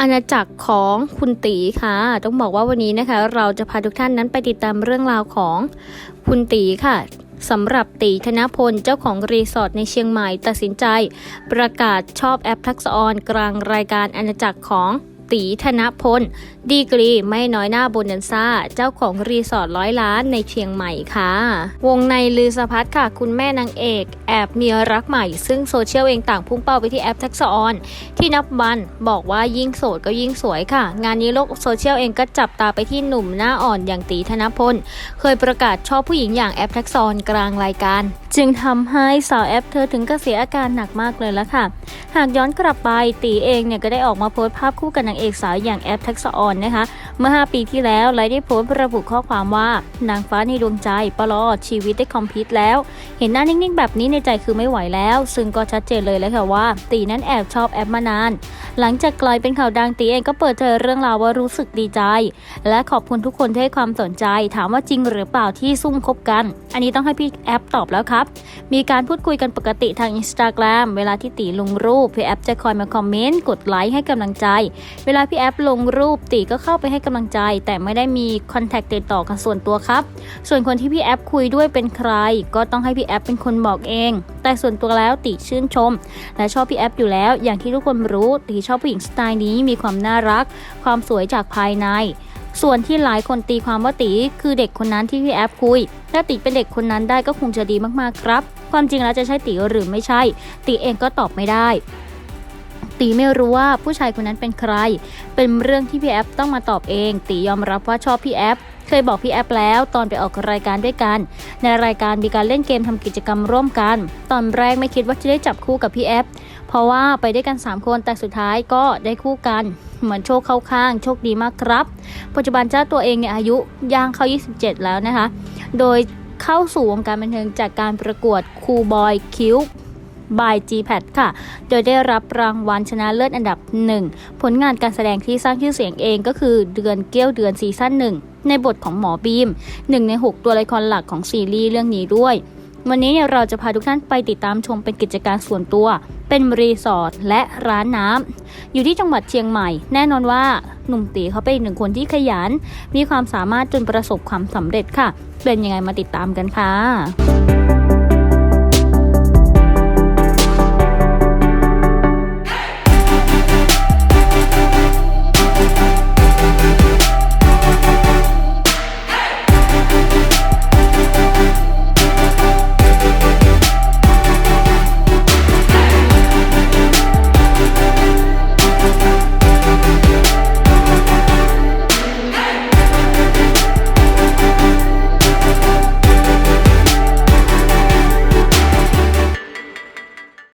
อาณาจักรของคุณตีค่ะ ต้องบอกว่าวันนี้นะคะ เราจะพาทุกท่านนั้นไปติดตามเรื่องราวของคุณตีค่ะสำหรับตีธนพลเจ้าของรีสอร์ทในเชียงใหม่ตัดสินใจ ประกาศชอบแอปทักษออนกลางรายการอาณาจักรของ ตีธนพล ดีกรีไม่น้อยหน้าโบนันซ่า เจ้าของรีสอร์ทร้อยล้านในเชียงใหม่ค่ะ วงในลือสะพัดค่ะ คุณแม่นางเอก แอบมีรักใหม่ ซึ่งโซเชียลเองต่างพุ่งเป้าไปที่แอปทักษออน ที่นับวันบอกว่ายิ่งโสดก็ยิ่งสวยค่ะ งานนี้โลกโซเชียลเองก็จับตาไปที่หนุ่มหน้าอ่อนอย่างตีธนพล เคยประกาศชอบผู้หญิงอย่างแอปทักษออนกลางรายการ จึงทำให้สาวแอปเธอถึงกับเสียอาการหนักมากเลยละค่ะ หากย้อนกลับไปตีเองเนี่ยก็ได้ออกมาโพสต์ภาพคู่กับนางเอกสาวอย่างแอปทักษะออนนะคะ เมื่อ 5 ปีที่แล้วไลฟ์ได้โพสต์ระบุข้อความว่า นางฟ้าในดวงใจปลอชีวิตได้คอมพิวต์แล้ว เห็นหน้านิ่งๆ แบบนี้ในใจคือไม่ไหวแล้ว ซึ่งก็ชัดเจนเลยแล้วค่ะว่า ตีนั้นแอบชอบแอปมานาน หลังจากกลายเป็นข่าวดังตีเองก็เปิดเผยเรื่องราวว่ารู้สึกดีใจ และขอบคุณทุกคนที่ให้ความสนใจ ถามว่าจริงหรือเปล่าที่ซุ่มคบกัน อันนี้ต้องให้พี่แอปตอบแล้วครับ มีการพูดคุยกันปกติทางอินสตาแกรมเวลาที่ตีลงรูปพี่แอปจะคอยมาคอมเมนต์กดไลค์ให้กำลังใจ เวลาพี่แอปลงรูปตีก็เข้าไปให้กำลังใจ แต่ไม่ได้มีคอนแทคติดต่อกันส่วนตัวครับ ส่วนคนที่พี่แอปคุยด้วยเป็นใคร ก็ต้องให้พี่แอปเป็นคนบอกเอง แต่ส่วนตัวแล้วตีชื่นชม และชอบพี่แอปอยู่แล้ว อย่างที่ทุกคนรู้ตีชอบผู้หญิงสไตล์นี้มีความน่ารัก ความสวยจากภายในส่วนที่หลายคนตีความว่าตีคือเด็กคนนั้นที่พี่แอปคุย ถ้าตีเป็นเด็กคนนั้นได้ก็คงจะดีมากๆครับ ความจริงแล้วจะใช่ตีหรือไม่ใช่ ตีเองก็ตอบไม่ได้ ตีไม่รู้ว่าผู้ชายคนนั้นเป็นใคร เป็นเรื่องที่พี่แอปต้องมาตอบเอง ตียอมรับว่าชอบพี่แอปเคยบอกพี่แอปแล้วตอนไปออกรายการด้วยกัน ในรายการมีการเล่นเกมทำกิจกรรมร่วมกัน ตอนแรกไม่คิดว่าจะได้จับคู่กับพี่แอปเพราะว่าไปด้วยกัน 3 คนแต่สุดท้ายก็ได้คู่กัน เหมือนโชคเข้าข้าง โชคดีมากครับ ปัจจุบันเจ้าตัวเองเนี่ยอายุย่างเข้า 27 แล้วนะคะ โดยเข้าสู่วงการบันเทิงจากการประกวดคูบอยคิว บาย g p a d ค่ะ โดยได้รับรางวัลชนะเลิศอันดับหนึ่งผลงานการแสดงที่สร้างชื่อเสียงเองก็คือเดือนเกี้ยวเดือนซีซั่นหนึ่งในบทของหมอบีมหนึ่งใน 6 ตัวละครหลักของซีรีส์เรื่องนี้ด้วย วันนี้เนี่ยเราจะพาทุกท่านไปติดตามชมเป็นกิจการส่วนตัว เป็นรีสอร์ทและร้านน้ำอยู่ที่จังหวัดเชียงใหม่ แน่นอนว่าหนุ่มตีเขาเป็นหนึ่งคนที่ขยัน มีความสามารถจนประสบความสำเร็จค่ะ เป็นยังไงมาติดตามกันค่ะ